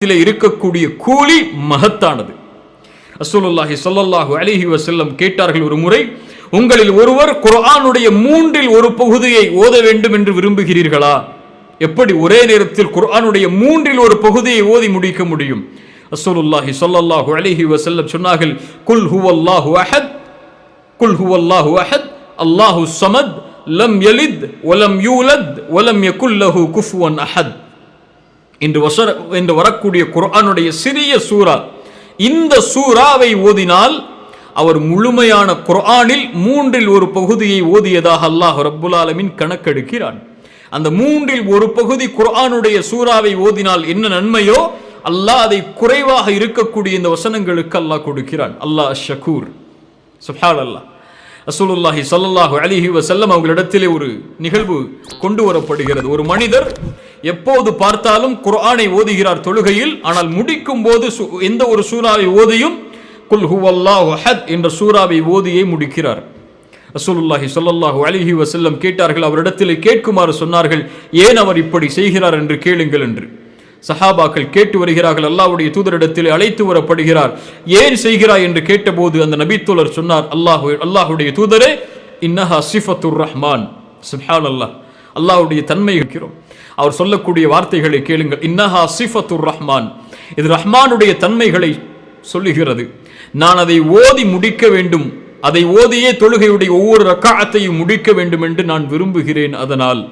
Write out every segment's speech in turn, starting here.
இதில் இருக்கக்கூடிய கூலி மகத்தானது. அசூலுல்லாஹி சொல்லல்லாஹு அலிஹி வசல்லம் கேட்டார்கள் ஒரு முறை உங்களில் ஒருவர் குர்ஆனுடைய மூன்றில் ஒரு பகுதியை ஓத வேண்டும் என்று விரும்புகிறீர்களா? எப்படி ஒரே நேரத்தில் குர்ஆனுடைய மூன்றில் ஒரு பகுதியை ஓதி முடிக்க முடியும்? அசூலுல்லாஹி சொல்லல்லாஹு அலிஹி வசல்லம் சொன்னார்கள் குல் ஹுவல்லாஹு அஹத் குல் ஹுவல்லாஹு அஹத் அல்லாஹு சமத் லம் யலித் ஒலம் யூலத் ஒலம் யகுல்லஹு குஃபுவன் அஹத். என்று வசர என்று வரக்கூடிய குரானுடைய சிறிய சூரா இந்த சூறாவை ஓதினால் அவர் முழுமையான குரானில் மூன்றில் ஒரு பகுதியை ஓதியதாக அல்லாஹ் ரப்புல் கணக்கெடுக்கிறான். அந்த மூன்றில் ஒரு பகுதி குரானுடைய சூறாவை ஓதினால் என்ன நன்மையோ அல்லாஹ் அதை குறைவாக இருக்கக்கூடிய இந்த வசனங்களுக்கு அல்லாஹ் கொடுக்கிறான். அல்லாஹ் ஷகூர். சுப்ஹான் அல்லாஹ் ரசூலுல்லாஹி ஸல்லல்லாஹு அலிஹி வசல்லம் அவர்களிடத்திலே ஒரு நிகழ்வு கொண்டு வரப்படுகிறது. ஒரு மனிதர் எப்போது பார்த்தாலும் குர்ஆனை ஓதுகிறார் தொழுகையில் ஆனால் முடிக்கும் போது சு- எந்த ஒரு சூறாவை ஓதியும் குல் ஹுவல்லாஹு ஹத் என்ற சூறாவை ஓதியே முடிக்கிறார். ரசூலுல்லாஹி ஸல்லல்லாஹு அலிஹி வசல்லம் கேட்டார்கள் அவரிடத்திலே கேட்குமாறு சொன்னார்கள் ஏன் அவர் இப்படி செய்கிறார் என்று கேளுங்கள் என்று. சஹாபாக்கள் கேட்டு வருகிறார்கள் அல்லாவுடைய தூதரிடத்தில் அழைத்து வரப்படுகிறார் ஏன் செய்கிறாய்? என்று கேட்டபோது அந்த நபித்தோழர் சொன்னார் அல்லாஹ் அல்லாஹுடைய தூதரே இன்னஹா சிஃபத்துர் ரஹ்மான். சுஹான் அல்லாஹ் அல்லாவுடைய தன்மை இருக்கிறோம் அவர் சொல்லக்கூடிய வார்த்தைகளை கேளுங்கள். இன்னஹா சிஃபத்துர் ரஹ்மான். இது ரஹ்மானுடைய தன்மைகளை சொல்லுகிறது. நான் அதை ஓதி முடிக்க வேண்டும். அதை ஓதியே தொழுகையுடைய ஒவ்வொரு ரக்காத்தையும் முடிக்க வேண்டும் என்று நான் விரும்புகிறேன். அதனால்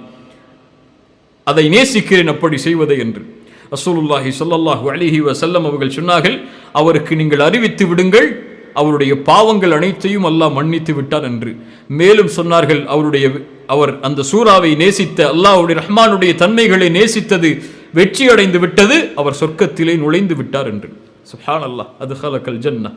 அதை நேசிக்கிறேன். அப்படி செய்வதை என்று. ரசூலுல்லாஹி சொல்லல்லாஹு அலிஹி வசல்லம் அவர்கள் சொன்னார்கள் அவருக்கு நீங்கள் அறிவித்து விடுங்கள். அவருடைய பாவங்கள் அனைத்தையும் அல்லாஹ் மன்னித்து விட்டார் என்று. மேலும் சொன்னார்கள் அவருடைய அவர் அந்த சூறாவை நேசித்த அல்லாஹுடைய ரஹ்மானுடைய தன்மைகளை நேசித்தது வெற்றி அடைந்து விட்டது அவர் சொர்க்கத்திலே நுழைந்து விட்டார் என்று. சுப்ஹானல்லாஹ் அது ஹலக்கல் ஜன்னா